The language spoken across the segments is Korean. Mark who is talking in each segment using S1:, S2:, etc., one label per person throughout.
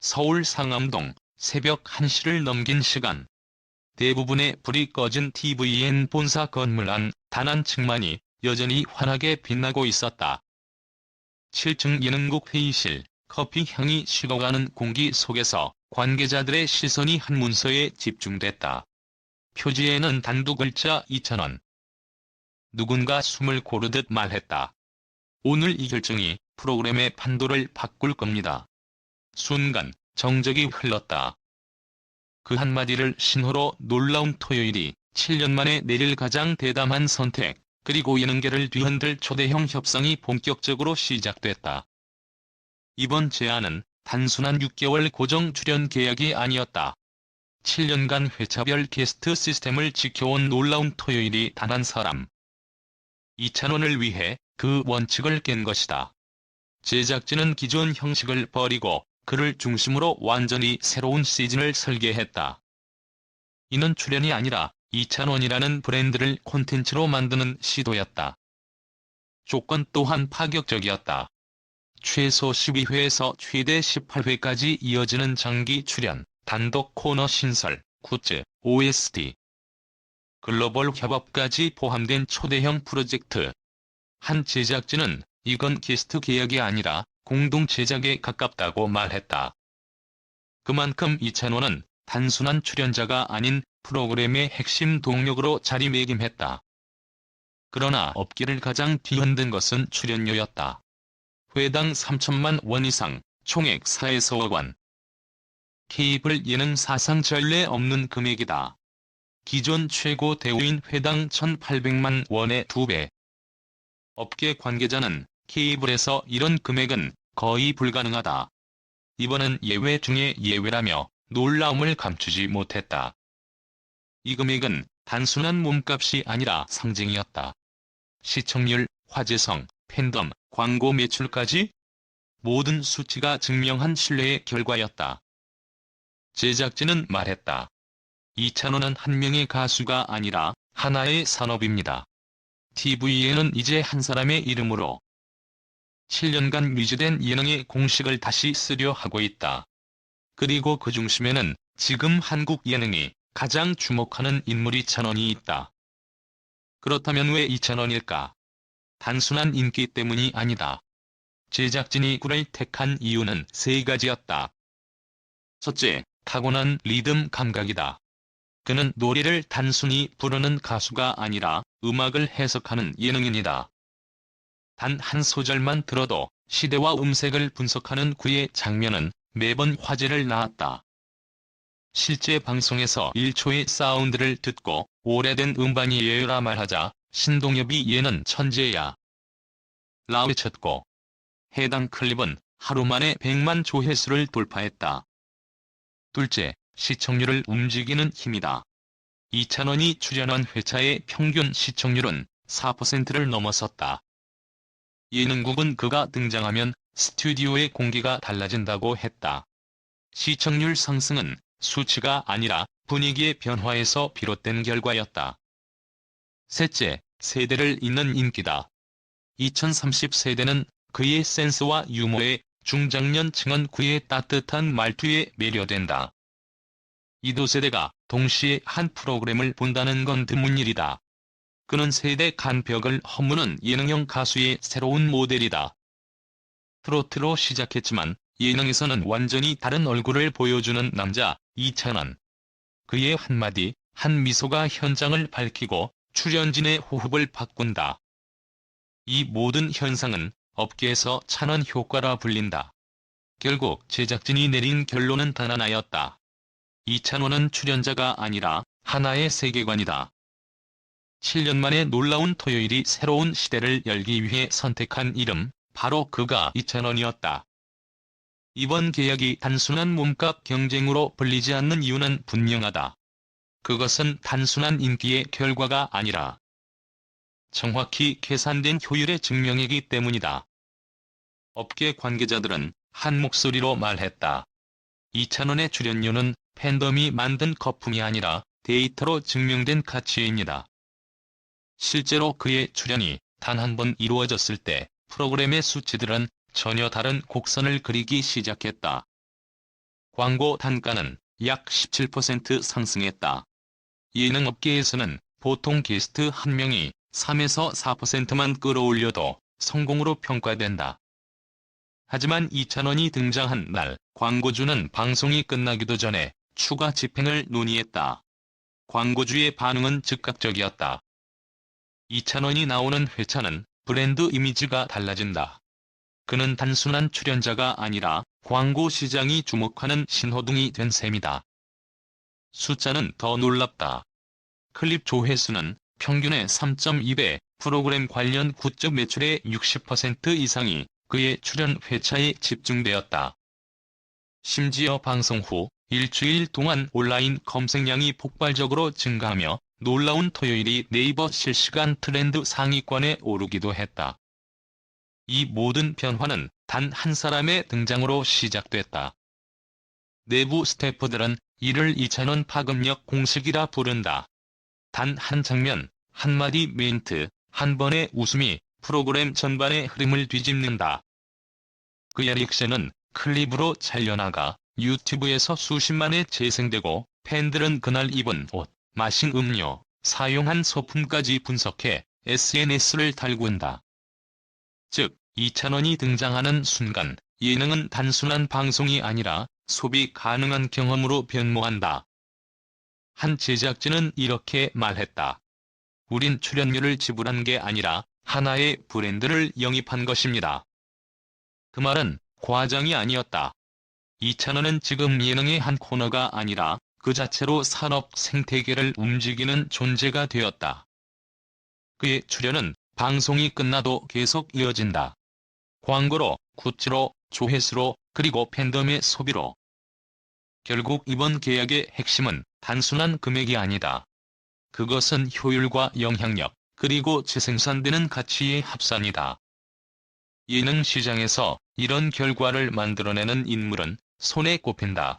S1: 서울 상암동 새벽 1시를 넘긴 시간. 대부분의 불이 꺼진 TVN 본사 건물 안 단 한 층만이 여전히 환하게 빛나고 있었다. 7층 예능국 회의실, 커피 향이 식어가는 공기 속에서 관계자들의 시선이 한 문서에 집중됐다. 표지에는 단두 글자 2,000원. 누군가 숨을 고르듯 말했다. 오늘 이 결정이 프로그램의 판도를 바꿀 겁니다. 순간 정적이 흘렀다. 그 한마디를 신호로 놀라운 토요일이 7년 만에 내릴 가장 대담한 선택, 그리고 예능계를 뒤흔들 초대형 협상이 본격적으로 시작됐다. 이번 제안은 단순한 6개월 고정 출연 계약이 아니었다. 7년간 회차별 게스트 시스템을 지켜온 놀라운 토요일이 단 한 사람. 이찬원을 위해 그 원칙을 깬 것이다. 제작진은 기존 형식을 버리고 그를 중심으로 완전히 새로운 시즌을 설계했다. 이는 출연이 아니라 이찬원이라는 브랜드를 콘텐츠로 만드는 시도였다. 조건 또한 파격적이었다. 최소 12회에서 최대 18회까지 이어지는 장기 출연, 단독 코너 신설, 굿즈, OST, 글로벌 협업까지 포함된 초대형 프로젝트. 한 제작진은 이건 게스트 계약이 아니라 공동 제작에 가깝다고 말했다. 그만큼 이찬원은 단순한 출연자가 아닌 프로그램의 핵심 동력으로 자리매김했다. 그러나 업계를 가장 뒤흔든 것은 출연료였다. 회당 3천만 원 이상, 총액 4에서 5억 원. 케이블 예능 사상 전례 없는 금액이다. 기존 최고 대우인 회당 1,800만 원의 2배. 업계 관계자는 케이블에서 이런 금액은 거의 불가능하다. 이번은 예외 중의 예외라며 놀라움을 감추지 못했다. 이 금액은 단순한 몸값이 아니라 상징이었다. 시청률, 화제성, 팬덤, 광고 매출까지 모든 수치가 증명한 신뢰의 결과였다. 제작진은 말했다. 이찬원은 한 명의 가수가 아니라 하나의 산업입니다. TV에는 이제 한 사람의 이름으로 7년간 유지된 예능의 공식을 다시 쓰려 하고 있다. 그리고 그 중심에는 지금 한국 예능이 가장 주목하는 인물 이 찬원이 있다. 그렇다면 왜 이찬원일까? 단순한 인기 때문이 아니다. 제작진이 그를 택한 이유는 세 가지였다. 첫째, 타고난 리듬 감각이다. 그는 노래를 단순히 부르는 가수가 아니라 음악을 해석하는 예능인이다. 단 한 소절만 들어도 시대와 음색을 분석하는 그의 장면은 매번 화제를 낳았다. 실제 방송에서 1초의 사운드를 듣고 오래된 음반이에요라 말하자 신동엽이 얘는 천재야. 라 외쳤고 해당 클립은 하루 만에 100만 조회수를 돌파했다. 둘째, 시청률을 움직이는 힘이다. 이찬원이 출연한 회차의 평균 시청률은 4%를 넘어섰다. 예능국은 그가 등장하면 스튜디오의 공기가 달라진다고 했다. 시청률 상승은 수치가 아니라 분위기의 변화에서 비롯된 결과였다. 셋째, 세대를 잇는 인기다. 2030 세대는 그의 센스와 유머에 중장년층은 그의 따뜻한 말투에 매료된다. 이도 세대가 동시에 한 프로그램을 본다는 건 드문 일이다. 그는 세대 간 벽을 허무는 예능형 가수의 새로운 모델이다. 트로트로 시작했지만 예능에서는 완전히 다른 얼굴을 보여주는 남자 이찬원. 그의 한마디, 한 미소가 현장을 밝히고 출연진의 호흡을 바꾼다. 이 모든 현상은 업계에서 찬원 효과라 불린다. 결국 제작진이 내린 결론은 단 하나였다. 이찬원은 출연자가 아니라 하나의 세계관이다. 7년 만에 놀라운 토요일이 새로운 시대를 열기 위해 선택한 이름, 바로 그가 이찬원이었다. 이번 계약이 단순한 몸값 경쟁으로 불리지 않는 이유는 분명하다. 그것은 단순한 인기의 결과가 아니라 정확히 계산된 효율의 증명이기 때문이다. 업계 관계자들은 한 목소리로 말했다. 이찬원의 출연료는 팬덤이 만든 거품이 아니라 데이터로 증명된 가치입니다. 실제로 그의 출연이 단 한 번 이루어졌을 때 프로그램의 수치들은 전혀 다른 곡선을 그리기 시작했다. 광고 단가는 약 17% 상승했다. 예능업계에서는 보통 게스트 한 명이 3에서 4%만 끌어올려도 성공으로 평가된다. 하지만 이찬원이 등장한 날 광고주는 방송이 끝나기도 전에 추가 집행을 논의했다. 광고주의 반응은 즉각적이었다. 이찬원이 나오는 회차는 브랜드 이미지가 달라진다. 그는 단순한 출연자가 아니라 광고 시장이 주목하는 신호등이 된 셈이다. 숫자는 더 놀랍다. 클립 조회수는 평균의 3.2배, 프로그램 관련 굿즈 매출의 60% 이상이 그의 출연 회차에 집중되었다. 심지어 방송 후 일주일 동안 온라인 검색량이 폭발적으로 증가하며 놀라운 토요일이 네이버 실시간 트렌드 상위권에 오르기도 했다. 이 모든 변화는 단 한 사람의 등장으로 시작됐다. 내부 스태프들은 이를 2차원 파급력 공식이라 부른다. 단 한 장면, 한마디 멘트, 한 번의 웃음이 프로그램 전반의 흐름을 뒤집는다. 그의 리액션은 클립으로 잘려나가 유튜브에서 수십만에 재생되고 팬들은 그날 입은 옷, 마신 음료, 사용한 소품까지 분석해 SNS를 달군다. 즉, 이찬원이 등장하는 순간 예능은 단순한 방송이 아니라 소비 가능한 경험으로 변모한다. 한 제작진은 이렇게 말했다. 우린 출연료를 지불한 게 아니라 하나의 브랜드를 영입한 것입니다. 그 말은 과장이 아니었다. 이찬원은 지금 예능의 한 코너가 아니라 그 자체로 산업 생태계를 움직이는 존재가 되었다. 그의 출연은 방송이 끝나도 계속 이어진다. 광고로, 굿즈로, 조회수로, 그리고 팬덤의 소비로. 결국 이번 계약의 핵심은 단순한 금액이 아니다. 그것은 효율과 영향력, 그리고 재생산되는 가치의 합산이다. 예능 시장에서 이런 결과를 만들어내는 인물은 손에 꼽힌다.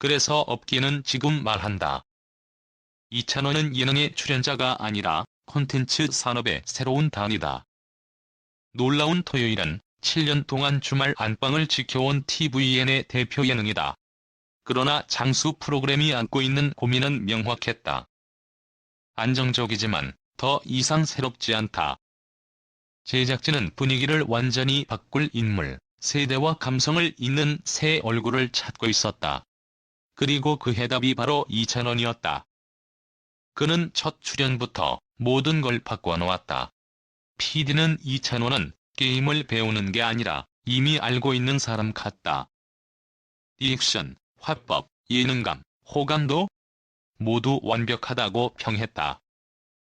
S1: 그래서 업계는 지금 말한다. 이찬원은 예능의 출연자가 아니라 콘텐츠 산업의 새로운 단위다. 놀라운 토요일은 7년 동안 주말 안방을 지켜온 TVN의 대표 예능이다. 그러나 장수 프로그램이 안고 있는 고민은 명확했다. 안정적이지만 더 이상 새롭지 않다. 제작진은 분위기를 완전히 바꿀 인물, 세대와 감성을 잇는 새 얼굴을 찾고 있었다. 그리고 그 해답이 바로 이찬원이었다. 그는 첫 출연부터 모든 걸 바꿔놓았다. PD는 이찬원은 게임을 배우는 게 아니라 이미 알고 있는 사람 같다. 리액션, 화법, 예능감, 호감도 모두 완벽하다고 평했다.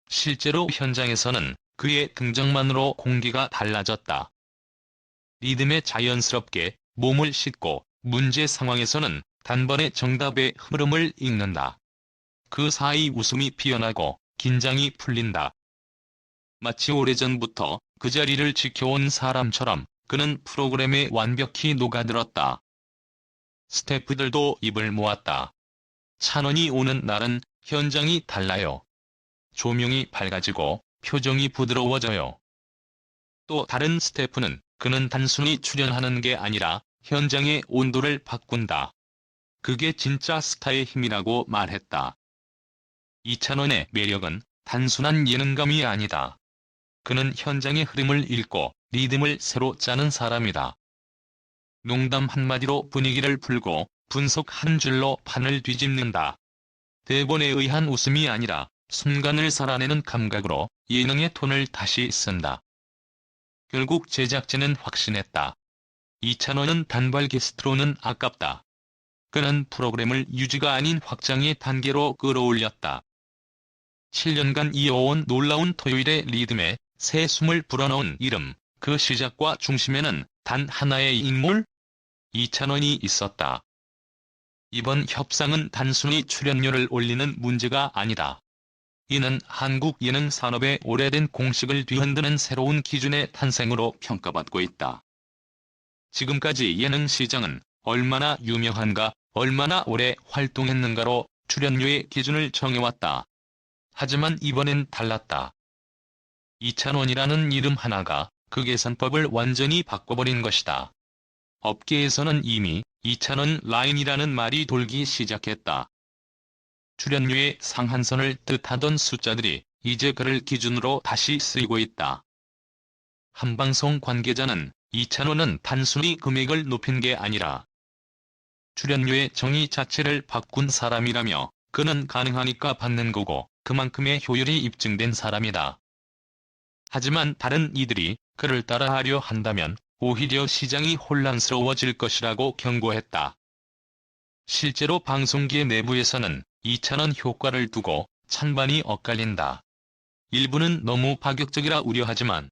S1: 실제로 현장에서는 그의 등장만으로 공기가 달라졌다. 리듬에 자연스럽게 몸을 싣고 문제 상황에서는 단번에 정답의 흐름을 읽는다. 그 사이 웃음이 피어나고 긴장이 풀린다. 마치 오래전부터 그 자리를 지켜온 사람처럼 그는 프로그램에 완벽히 녹아들었다. 스태프들도 입을 모았다. 찬원이 오는 날은 현장이 달라요. 조명이 밝아지고 표정이 부드러워져요. 또 다른 스태프는 그는 단순히 출연하는 게 아니라 현장의 온도를 바꾼다. 그게 진짜 스타의 힘이라고 말했다. 이찬원의 매력은 단순한 예능감이 아니다. 그는 현장의 흐름을 읽고 리듬을 새로 짜는 사람이다. 농담 한마디로 분위기를 풀고 분석 한 줄로 판을 뒤집는다. 대본에 의한 웃음이 아니라 순간을 살아내는 감각으로 예능의 톤을 다시 쓴다. 결국 제작진은 확신했다. 이찬원은 단발 게스트로는 아깝다. 그는 프로그램을 유지가 아닌 확장의 단계로 끌어올렸다. 7년간 이어온 놀라운 토요일의 리듬에 새 숨을 불어넣은 이름, 그 시작과 중심에는 단 하나의 인물? 이찬원이 있었다. 이번 협상은 단순히 출연료를 올리는 문제가 아니다. 이는 한국 예능 산업의 오래된 공식을 뒤흔드는 새로운 기준의 탄생으로 평가받고 있다. 지금까지 예능 시장은 얼마나 유명한가, 얼마나 오래 활동했는가로 출연료의 기준을 정해왔다. 하지만 이번엔 달랐다. 이찬원이라는 이름 하나가 그 계산법을 완전히 바꿔버린 것이다. 업계에서는 이미 2,000원 라인이라는 말이 돌기 시작했다. 출연료의 상한선을 뜻하던 숫자들이 이제 그를 기준으로 다시 쓰이고 있다. 한 방송 관계자는 2,000원은 단순히 금액을 높인 게 아니라 출연료의 정의 자체를 바꾼 사람이라며 그는 가능하니까 받는 거고 그만큼의 효율이 입증된 사람이다. 하지만 다른 이들이 그를 따라하려 한다면 오히려 시장이 혼란스러워질 것이라고 경고했다. 실제로 방송계 내부에서는 2,000원 효과를 두고 찬반이 엇갈린다. 일부는 너무 파격적이라 우려하지만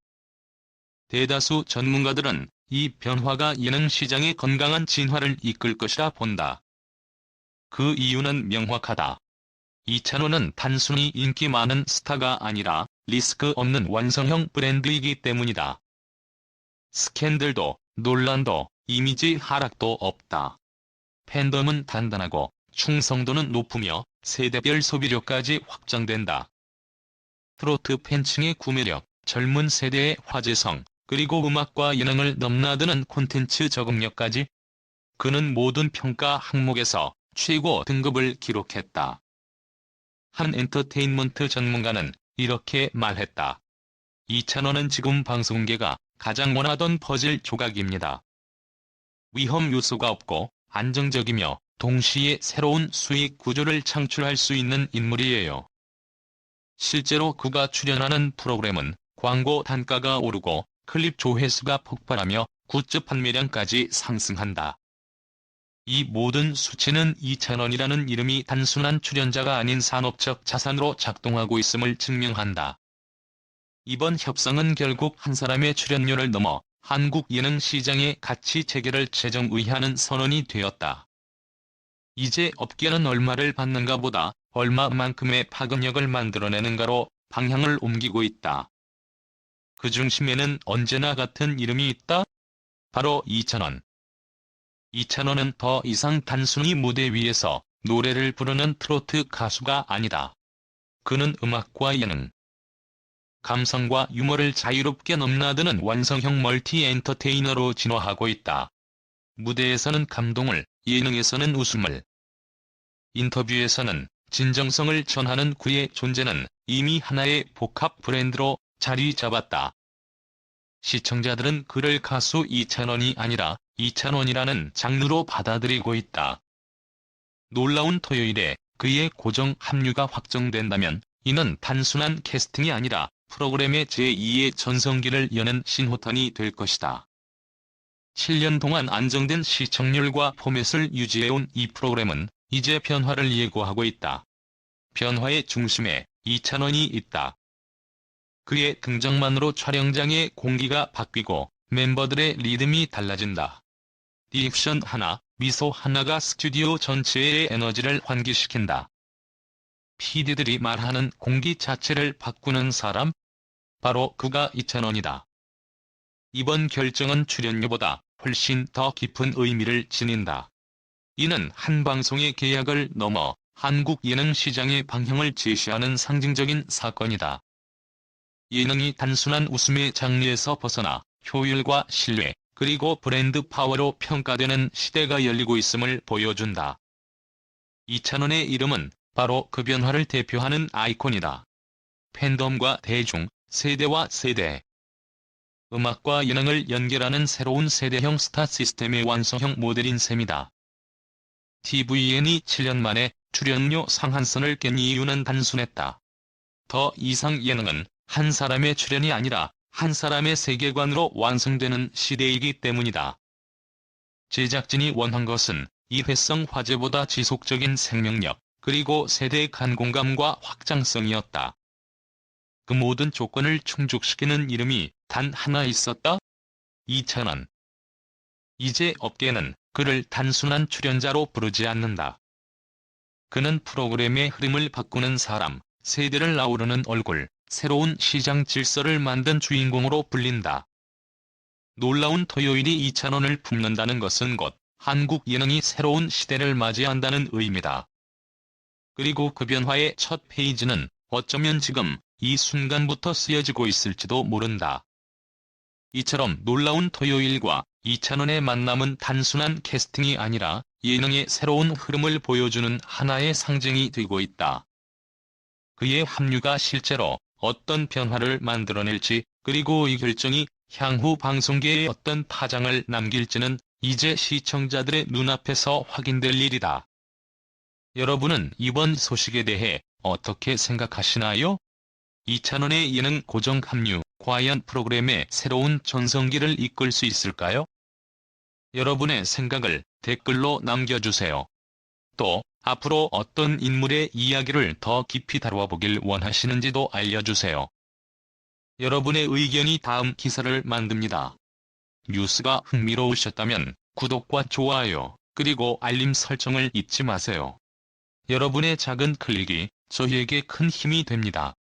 S1: 대다수 전문가들은 이 변화가 예능 시장의 건강한 진화를 이끌 것이라 본다. 그 이유는 명확하다. 2,000원은 단순히 인기 많은 스타가 아니라 리스크 없는 완성형 브랜드이기 때문이다. 스캔들도 논란도 이미지 하락도 없다. 팬덤은 단단하고 충성도는 높으며 세대별 소비력까지 확장된다. 트로트 팬층의 구매력, 젊은 세대의 화제성, 그리고 음악과 예능을 넘나드는 콘텐츠 적응력까지 그는 모든 평가 항목에서 최고 등급을 기록했다. 한 엔터테인먼트 전문가는 이렇게 말했다. 2,000원은 지금 방송계가 가장 원하던 퍼즐 조각입니다. 위험 요소가 없고 안정적이며 동시에 새로운 수익 구조를 창출할 수 있는 인물이에요. 실제로 그가 출연하는 프로그램은 광고 단가가 오르고 클립 조회수가 폭발하며 굿즈 판매량까지 상승한다. 이 모든 수치는 2,000원이라는 이름이 단순한 출연자가 아닌 산업적 자산으로 작동하고 있음을 증명한다. 이번 협상은 결국 한 사람의 출연료를 넘어 한국 예능 시장의 가치 체계를 재정의하는 선언이 되었다. 이제 업계는 얼마를 받는가 보다 얼마만큼의 파급력을 만들어내는가로 방향을 옮기고 있다. 그 중심에는 언제나 같은 이름이 있다? 바로 2,000원. 2,000원은 더 이상 단순히 무대 위에서 노래를 부르는 트로트 가수가 아니다. 그는 음악과 예능, 감성과 유머를 자유롭게 넘나드는 완성형 멀티 엔터테이너로 진화하고 있다. 무대에서는 감동을, 예능에서는 웃음을, 인터뷰에서는 진정성을 전하는 그의 존재는 이미 하나의 복합 브랜드로 자리 잡았다. 시청자들은 그를 가수 2,000원이 아니라 2,000원이라는 장르로 받아들이고 있다. 놀라운 토요일에 그의 고정 합류가 확정된다면 이는 단순한 캐스팅이 아니라 프로그램의 제2의 전성기를 여는 신호탄이 될 것이다. 7년 동안 안정된 시청률과 포맷을 유지해온 이 프로그램은 이제 변화를 예고하고 있다. 변화의 중심에 2,000원이 있다. 그의 등장만으로 촬영장의 공기가 바뀌고 멤버들의 리듬이 달라진다. 리액션 하나, 미소 하나가 스튜디오 전체의 에너지를 환기시킨다. PD들이 말하는 공기 자체를 바꾸는 사람? 바로 그가 2,000원이다. 이번 결정은 출연료보다 훨씬 더 깊은 의미를 지닌다. 이는 한 방송의 계약을 넘어 한국 예능 시장의 방향을 제시하는 상징적인 사건이다. 예능이 단순한 웃음의 장르에서 벗어나 효율과 신뢰, 그리고 브랜드 파워로 평가되는 시대가 열리고 있음을 보여준다. 2,000원의 이름은 바로 그 변화를 대표하는 아이콘이다. 팬덤과 대중, 세대와 세대. 음악과 예능을 연결하는 새로운 세대형 스타 시스템의 완성형 모델인 셈이다. TVN이 7년 만에 출연료 상한선을 깬 이유는 단순했다. 더 이상 예능은 한 사람의 출연이 아니라 한 사람의 세계관으로 완성되는 시대이기 때문이다. 제작진이 원한 것은 일회성 화제보다 지속적인 생명력, 그리고 세대 간 공감과 확장성이었다. 그 모든 조건을 충족시키는 이름이 단 하나 있었다? 2,000원. 이제 업계는 그를 단순한 출연자로 부르지 않는다. 그는 프로그램의 흐름을 바꾸는 사람, 세대를 아우르는 얼굴, 새로운 시장 질서를 만든 주인공으로 불린다. 놀라운 토요일이 2,000원을 품는다는 것은 곧 한국 예능이 새로운 시대를 맞이한다는 의미다. 그리고 그 변화의 첫 페이지는 어쩌면 지금 이 순간부터 쓰여지고 있을지도 모른다. 이처럼 놀라운 토요일과 이찬원의 만남은 단순한 캐스팅이 아니라 예능의 새로운 흐름을 보여주는 하나의 상징이 되고 있다. 그의 합류가 실제로 어떤 변화를 만들어낼지 그리고 이 결정이 향후 방송계에 어떤 파장을 남길지는 이제 시청자들의 눈앞에서 확인될 일이다. 여러분은 이번 소식에 대해 어떻게 생각하시나요? 이찬원의 예능 고정 합류, 과연 프로그램의 새로운 전성기를 이끌 수 있을까요? 여러분의 생각을 댓글로 남겨주세요. 또, 앞으로 어떤 인물의 이야기를 더 깊이 다루어 보길 원하시는지도 알려주세요. 여러분의 의견이 다음 기사를 만듭니다. 뉴스가 흥미로우셨다면 구독과 좋아요, 그리고 알림 설정을 잊지 마세요. 여러분의 작은 클릭이 저희에게 큰 힘이 됩니다.